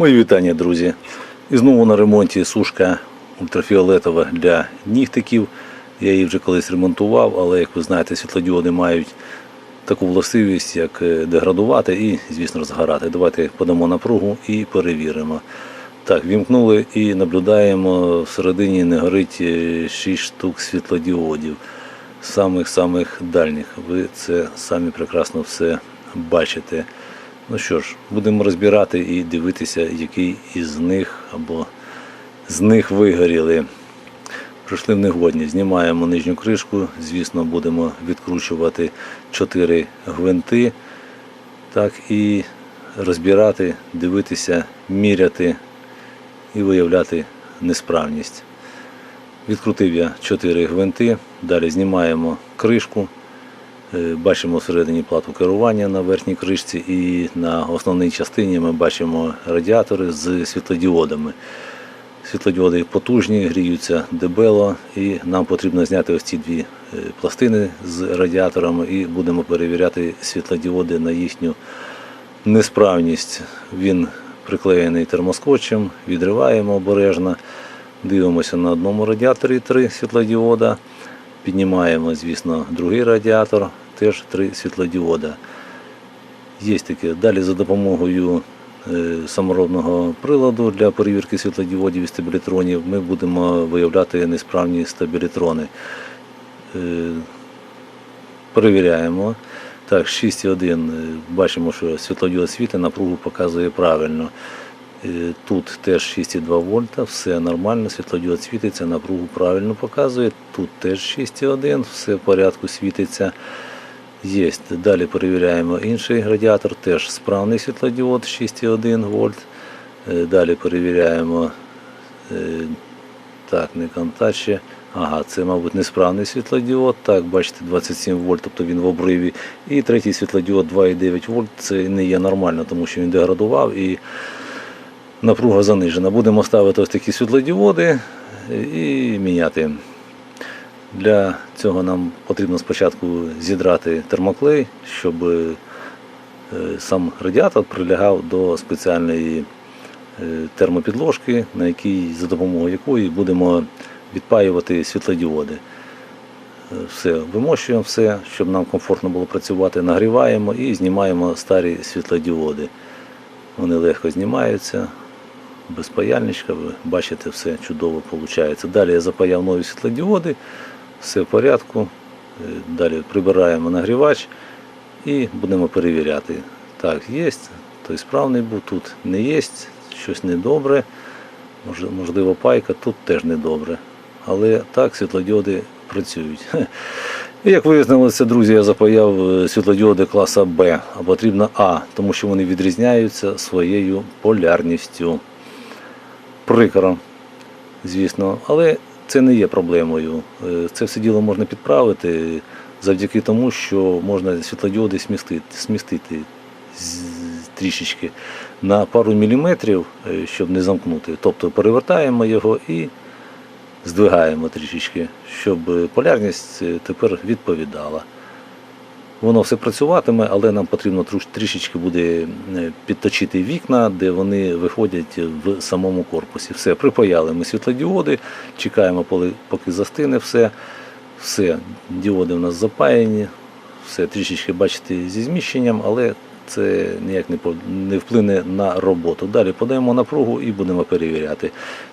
Мої вітання, друзі. І знову на ремонті сушка ультрафіолетова для нігтиків. Я її вже колись ремонтував, але, як ви знаєте, світлодіоди мають таку властивість, як е, деградувати і, звісно, розгорати. Давайте подамо напругу і перевіримо. Так, вімкнули і наблюдаємо, всередині не горить 6 штук світлодіодів, самих-самих дальніх. Ви це самі прекрасно все бачите. Ну що ж, будемо розбирати і дивитися, який із них або з них вигоріли. Прийшли в негодні. Знімаємо нижню кришку. Звісно, будемо відкручувати 4 гвинти. Так і розбирати, дивитися, міряти і виявляти несправність. Відкрутив я 4 гвинти, далі знімаємо кришку. Е, Бачимо всередині плату керування на верхній кришці і на основній частині ми бачимо радіатори з світлодіодами. Світлодіоди потужні, гріються дебело, і нам потрібно зняти ось ці дві е, пластини з радіаторами і будемо перевіряти світлодіоди на їхню несправність. Він приклеєний термоскотчем, відриваємо обережно, дивимося на одному радіаторі три світлодіода. Піднімаємо, звісно, другий радіатор, теж три світлодіода. Є таке. Далі за допомогою е, саморобного приладу для перевірки світлодіодів і стабілітронів ми будемо виявляти несправні стабілітрони. Е, Перевіряємо. Так, 6,1. е, Бачимо, що світлодіод світить, напругу показує правильно. Е, Тут теж 6,2 вольта, все нормально, світлодіод світиться, напругу правильно показує. Тут теж 6,1, все в порядку світиться. Є. Далі перевіряємо інший радіатор, теж справний світлодіод 6,1 вольт. Е, Далі перевіряємо е, так, не контаче. Ага, це, мабуть, несправний світлодіод. Так, бачите, 27 вольт, тобто він в обриві. І третій світлодіод 2,9 вольт. Це не є нормально, тому що він деградував і напруга занижена. Будемо ставити ось такі світлодіоди і міняти. Для цього нам потрібно спочатку зідрати термоклей, щоб е, сам радіатор прилягав до спеціальної е, термопідложки, на якій, за допомогою якої будемо відпаювати світлодіоди. Все, вимощуємо все, щоб нам комфортно було працювати, нагріваємо і знімаємо старі світлодіоди. Вони легко знімаються, без паяльничка, ви бачите, все чудово виходить. Далі я запаяв нові світлодіоди, все в порядку. Е, Далі прибираємо нагрівач і будемо перевіряти. Так, є, той справний був, тут не є, щось недобре. Можливо, пайка, тут теж недобре. Але так світлодіоди працюють. Як вияснилося, друзі, я запаяв е, світлодіоди класа Б, а потрібно А, тому що вони відрізняються своєю полярністю. Прикро, звісно, але це не є проблемою. Е, Це все діло можна підправити завдяки тому, що можна світлодіоди смістити, смістити трішечки на пару міліметрів, е, щоб не замкнути. Тобто перевертаємо його і здвигаємо трішечки, щоб полярність е, тепер відповідала. Воно все працюватиме, але нам потрібно трішечки буде е, підточити вікна, де вони виходять в самому корпусі. Все, припаяли ми світлодіоди, чекаємо, поки застине все. Все, діоди у нас запаяні, все трішечки бачите зі зміщенням, але це ніяк не вплине на роботу. Далі подаємо напругу і будемо перевіряти.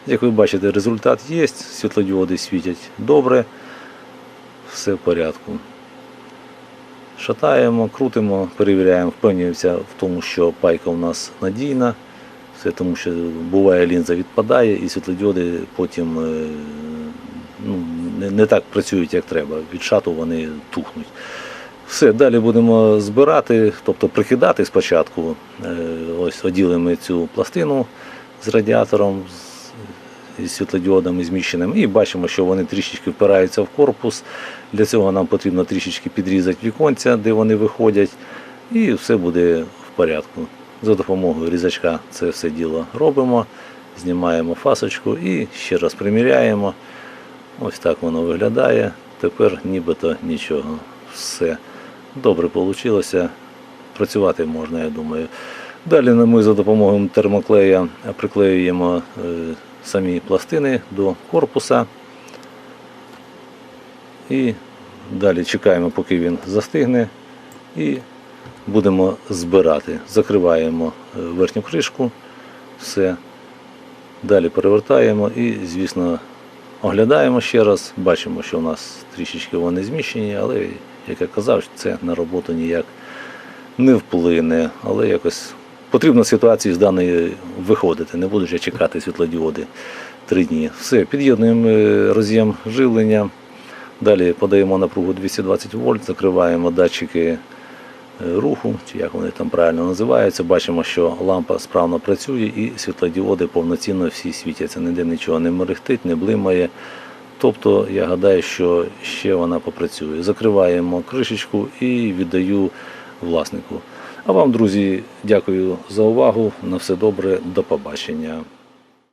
Як ви бачите, результат є, світлодіоди світять добре, все в порядку. Шатаємо, крутимо, перевіряємо, впевнюємося в тому, що пайка у нас надійна. Все тому, що буває лінза відпадає, і світлодіоди потім е, ну, не, не так працюють, як треба. Від шату вони тухнуть. Все, далі будемо збирати, тобто прикидати спочатку. Е, Ось оділимо цю пластину з радіатором, із світлодіодами зміщеними, і бачимо, що вони трішечки впираються в корпус. Для цього нам потрібно трішечки підрізати віконця, де вони виходять, і все буде в порядку. За допомогою різачка це все діло робимо, знімаємо фасочку і ще раз приміряємо. Ось так воно виглядає. Тепер нібито нічого. Все добре вийшло. Працювати можна, я думаю. Далі ми за допомогою термоклея приклеюємо е, самі пластини до корпуса. І далі чекаємо, поки він застигне. І будемо збирати. Закриваємо е, верхню кришку, все. Далі перевертаємо і, звісно, оглядаємо ще раз. Бачимо, що у нас трішечки вони зміщені, але, як я казав, це на роботу ніяк не вплине. Але якось потрібно з ситуації з даної виходити. Не буду вже чекати світлодіоди три дні. Все, під'єднуємо е, роз'єм живлення. Далі подаємо напругу 220 вольт, закриваємо датчики е, руху, чи як вони там правильно називаються. Бачимо, що лампа справно працює і світлодіоди повноцінно всі світяться. Ніде нічого не мерехтить, не блимає. Тобто я гадаю, що ще вона попрацює. Закриваємо кришечку і віддаю власнику. А вам, друзі, дякую за увагу. На все добре, до побачення.